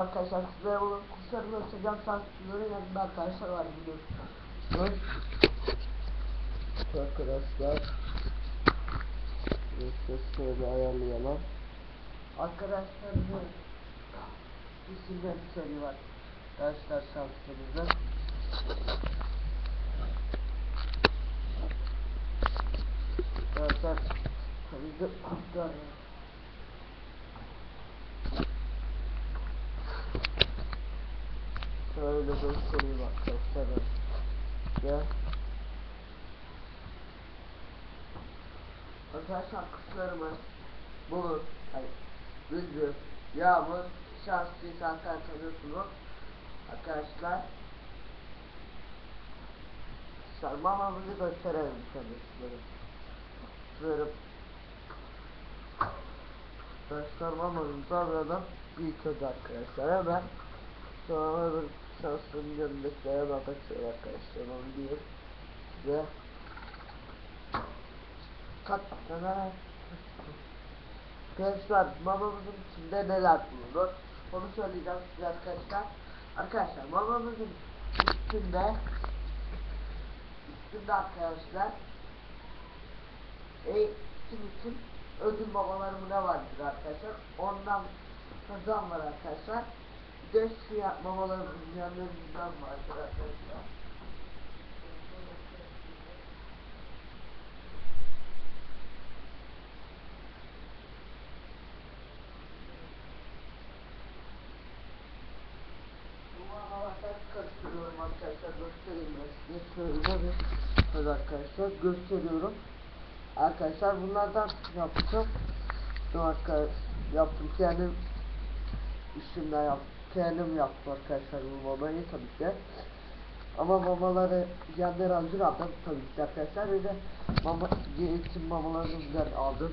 Arkadaşlar sizlere bu kuşları göstereceğim sansürlerin yanında arkadaşlar var biliyorsunuz. Arkadaşlar işte şöyle ayarlayalım. Arkadaşlar bu isimler seri var. Arkadaşlar şanslarınızda. Arkadaşlar tabii de Şöyle göstereyim arkadaşlar. Ya. Arkadaşlar kuşlarımız bulut, hayır, bülbül, yağmur, şanslı zaten tanıyorsunuz. Arkadaşlar sarmamamızı gösterelim tabii Şöyle Arkadaşlar mamamızı alalım. Önce arkadaşlar hemen Sonra bir şansın yanındakilere bakacağız arkadaşlar onu diyeyim size Katlara Arkadaşlar mamamızın içinde neler bulunur? Onu söyleyeceğim size arkadaşlar. Arkadaşlar mamamızın üstünde üstünde arkadaşlar eğitim için ödül babalarım ne vardır arkadaşlar? Ondan kazan var arkadaşlar bir de şu yapmamaların yanlarından vardır arkadaşlar arkadaşlar gösteriyorum. Arkadaşlar bunlardan yaptım. Arkadaşlar yaptım. Kendim üstümden yaptım kendim yaptım arkadaşlar bu mamayı tabii ki. Ama mamaları yanları hazır aldım tabii ki arkadaşlar. Bir de mama için mamalarını aldım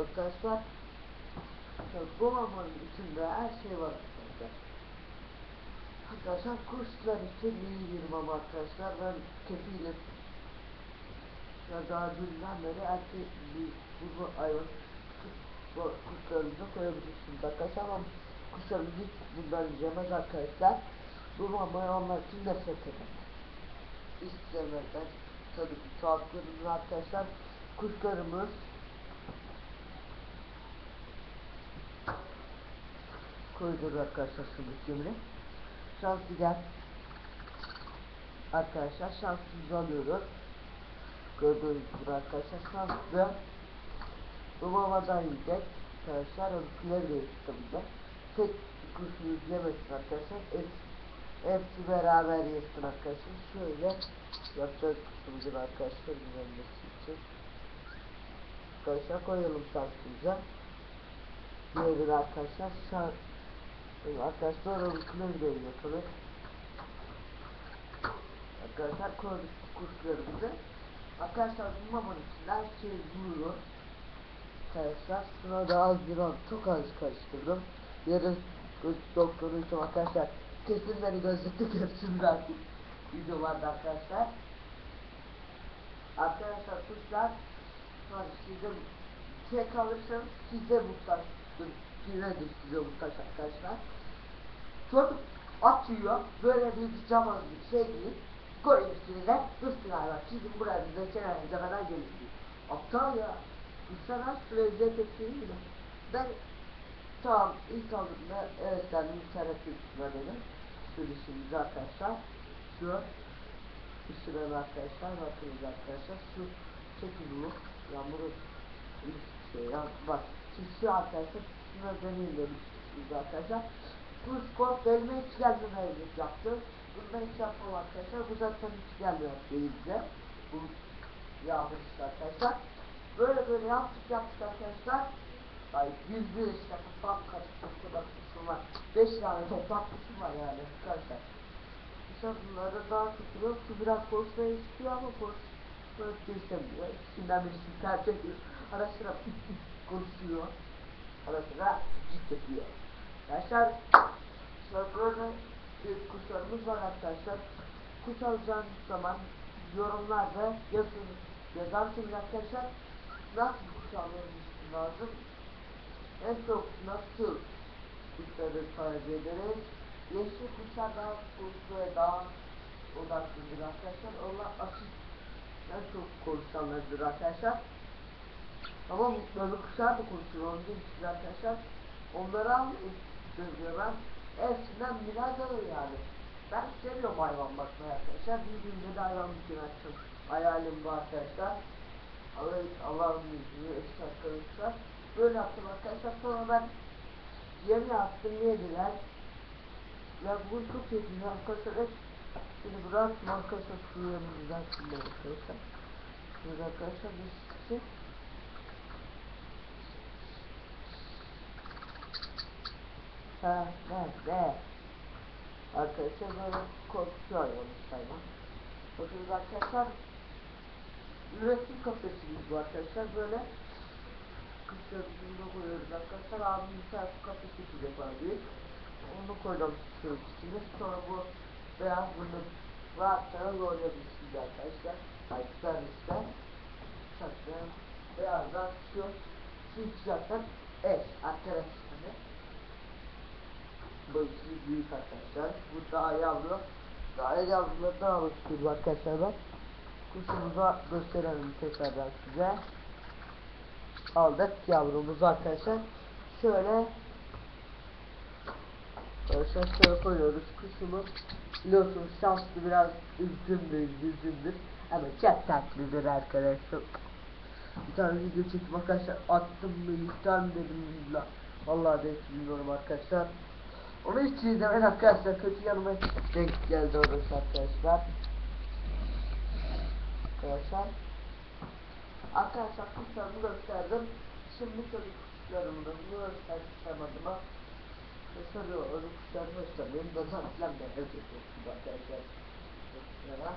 arkadaşlar bu mamanın içinde her şey var arkadaşlar. Arkadaşlar kuşlar için iyi bir mama arkadaşlar. Ben kefilim ya daha dünden beri erkek bir bu hayvan bu kuşlarınızı koyabilirsiniz arkadaşlar. Ama kuşlarımız hiç bundan yiyemez arkadaşlar bu mamayı onlar için nefret eder istemeden tabii ki çoğaltlarımız arkadaşlar kuşlarımız. Koyuyoruz arkadaşlar şu biçimini şanslı gel arkadaşlar şanssız alıyoruz. Gördüğünüz gibi arkadaşlar şanslı mamadan yiyecek arkadaşlar öbürküleri de tek kuşunu yemesin arkadaşlar. Hepsi, hepsi beraber yesin arkadaşlar. Şöyle yapacağız kuşumuzu arkadaşlar yenmesi için arkadaşlar koyalım şansımıza diğeri arkadaşlar şans arkadaşlar öbürküleri de yiyor tabii arkadaşlar koyduk kuşlarımızı arkadaşlar bu mamanın içinde her şey buluyor arkadaşlar şuna da az bir an çok az karıştırdım yarın doktoru için arkadaşlar kesin beni gözlükte görsün artık videolarda arkadaşlar. Arkadaşlar kuşlar size şey kalırsanız size muhtaçtır size size muhtaç arkadaşlar. Çocuk atıyor böyle bir cama bir şey değil koyun üstüne üstüne hayvan sizin buranızda kenarınıza kadar gelir aptal ya İnsan nasıl lezzet ettiğini bilir. Ben tamam ilk aldığımda evet dedim internet üstüne dedim. Sürüşümüzü arkadaşlar. Şu üstüne arkadaşlar bakınız arkadaşlar. Şu çekilmiş yağmuru bir şey ya bak. Şimdi şu arkadaşlar şuna deneyim demişsiniz arkadaşlar. Bu skor elime hiç gelmemeyecek yaptı. Bunda hiç yapmam arkadaşlar. Bu zaten hiç gelmiyor değilse. Bu yağmur işte arkadaşlar. Böyle böyle yaptık yaptık arkadaşlar. Ay yüzde işte toplam kaç toplam kuşum var. Beş tane toplam kuşum var yani arkadaşlar. İşte bunları daha tutuyor. Şu biraz konuşmayı istiyor ama konuşmayı istemiyor. İkisinden birisi tercih ediyor. Ara sıra pit konuşuyor. Ara sıra cid yapıyor. Arkadaşlar işte böyle bir kuşlarımız var arkadaşlar. Kuş alacağınız zaman yorumlarda yazın yazarsınız arkadaşlar nasıl kuş almamız lazım en çok nasıl kuşları tercih ederiz. Yeşil kuşlar daha ve daha odaklıdır arkadaşlar. Onlar aşırı en çok konuşanlardır arkadaşlar. Ama böyle kuşlar da konuşuyor. Onun için arkadaşlar. Diyor ben. Hepsinden biraz alır yani. Ben seviyorum hayvan bakmayı arkadaşlar. Bir günde de hayvan büküm açacağım. Hayalim bu arkadaşlar. Allah Allah'ın izniyle eşit arkadaşlar. Böyle yaptım arkadaşlar. Sonra ben yemi attım yediler. Ya bu çok yedim arkadaşlar. Şimdi bıraktım arkadaşlar şu yemimizden şimdi arkadaşlar. Şimdi arkadaşlar bir şey. Ha, ne, ne? Arkadaşlar böyle korkutuyor yanlış hayvan. Bakın arkadaşlar üretim kafesimiz bu arkadaşlar böyle kışlarımızda koyuyoruz arkadaşlar. Abim tane kafesi iki defa büyük onu koydum şu içine sonra bu beyaz bunu rahatlara doğrayabilirsiniz arkadaşlar. Açıklar işte çaktan beyazdan şu ikisi zaten eş arkadaşlar bu ikisi büyük arkadaşlar. Bu daha yavru. Daha yavrulardan alıştırdım arkadaşlar ben kuşumuza gösterelim tekrardan size aldık yavrumuzu arkadaşlar. Şöyle Arkadaşlar şöyle koyuyoruz kuşumuz biliyorsunuz şanslı biraz üzgündür üzgündür ama çok tatlıdır arkadaşlar. Bir tane video çekip arkadaşlar. Attım mı iptal mi dedim. Billah vallahi de bilmiyorum arkadaşlar. Onu hiç izlemeyin arkadaşlar. Kötü yanıma denk geldi orası arkadaşlar. Arkadaşlar Arkadaşlar kuşlarımı gösterdim. Şimdi çocuk kuşlarımı da bunu gösterdim ama Mesela öyle kuşlarımı göstereyim. Ben zaten de evde tuttum arkadaşlar. Kuşlara.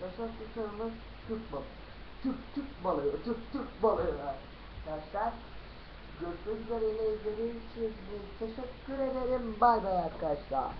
Mesela kuşlarımı Türk balığı. Türk Türk balığı. Türk Türk balığı arkadaşlar. Görüşmek üzere izlediğiniz için teşekkür ederim. Bay bay arkadaşlar.